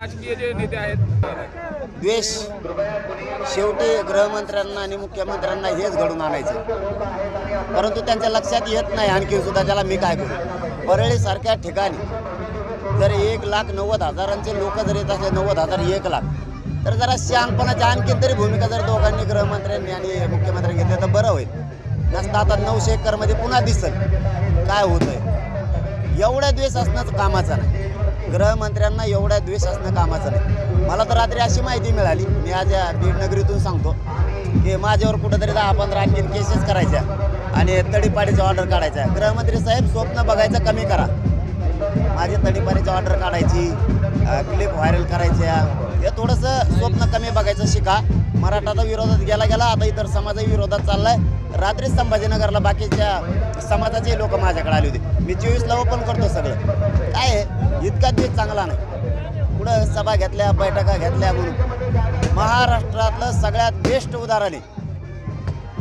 राजकीय जे नेते आहेत. द्वेष. शेवटी गृहमंत्र्यांना आणि मुख्यमंत्र्यांना हेच घडून आणायचं. परंतु त्यांच्या लक्षात येत नाही आणखी सुद्धा त्याला मी काय करू परळीसारख्या ठिकाणी जर एक लाख नव्वद हजारांचे लोक जर येत असले नव्वद हजार एक लाख तर जरा शहाणपणाची आणखी तरी भूमिका जर दोघांनी गृहमंत्र्यांनी आणि मुख्यमंत्री घेतली तर बरं होईल. नसतं आता नऊशे एकरमध्ये पुन्हा दिसल. काय होतंय? एवढा द्वेष असणं कामाचा नाही. गृहमंत्र्यांना एवढा द्वेष असणं कामाचं नाही. मला तर रात्री अशी माहिती मिळाली मी आज या बीड नगरीतून सांगतो की माझ्यावर कुठंतरी दहा पंधरा आणखीन केसेस करायच्या आणि तडीपाडीचा ऑर्डर काढायचा. गृहमंत्री साहेब स्वप्न बघायचं कमी करा. माझी तडीपाणीची ऑर्डर काढायची क्लिप व्हायरल करायच्या. हे थोडंसं स्वप्न कमी बघायचं शिका. मराठाचा विरोधात गेला गेला आता इतर समाजाच्या विरोधात चाललाय. रात्री संभाजीनगरला बाकीच्या समाजाचे लोक माझ्याकडे आले होते. मी चोवीसला ओपन करतो सगळं. काय आहे इतका दिवस चांगला नाही. पुढं सभा घेतल्या बैठका घेतल्या म्हणून. महाराष्ट्रातलं सगळ्यात बेस्ट उदाहरण आहे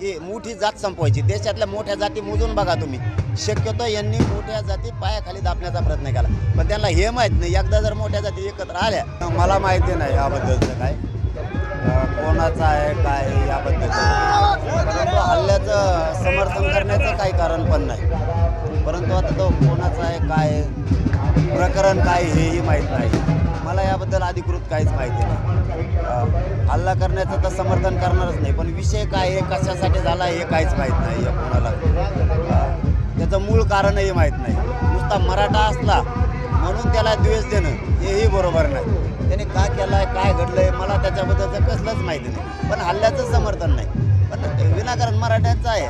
की मोठी जात संपवायची. देशातल्या मोठ्या जाती मोजून बघा तुम्ही. शक्यतो यांनी मोठ्या जाती पायाखाली दाबण्याचा प्रयत्न केला. पण त्यांना हे माहीत नाही. एकदा जर मोठ्या जाती एकत्र आल्या मला माहिती नाही याबद्दलचं काय. कोणाचं आहे काय आहे याबद्दलचं परंतु हल्ल्याचं समर्थन करण्याचं काही कारण पण नाही. परंतु आता तो कोणाचा आहे काय प्रकरण काय हेही माहीत नाही. मला याबद्दल अधिकृत काहीच माहिती नाही. हल्ला करण्याचं तर समर्थन करणारच नाही पण विषय काय हे कशासाठी झाला हे काहीच माहीत नाही आहे कोणाला. त्याचं मूळ कारणही माहीत नाही. नुसता मराठा असला म्हणून त्याला द्वेष देणं हेही बरोबर नाही. त्याने का केलाय काय घडलंय मला त्याच्याबद्दलचं कसलंच माहिती नाही. पण हल्ल्याचं समर्थन नाही. पण विनाकारण मराठ्यांचं आहे.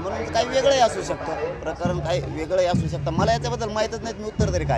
म्हणून काही वेगळंही असू शकतं. प्रकरण काही वेगळंही असू शकतं. मला याच्याबद्दल माहीतच नाही मी उत्तर तरी काय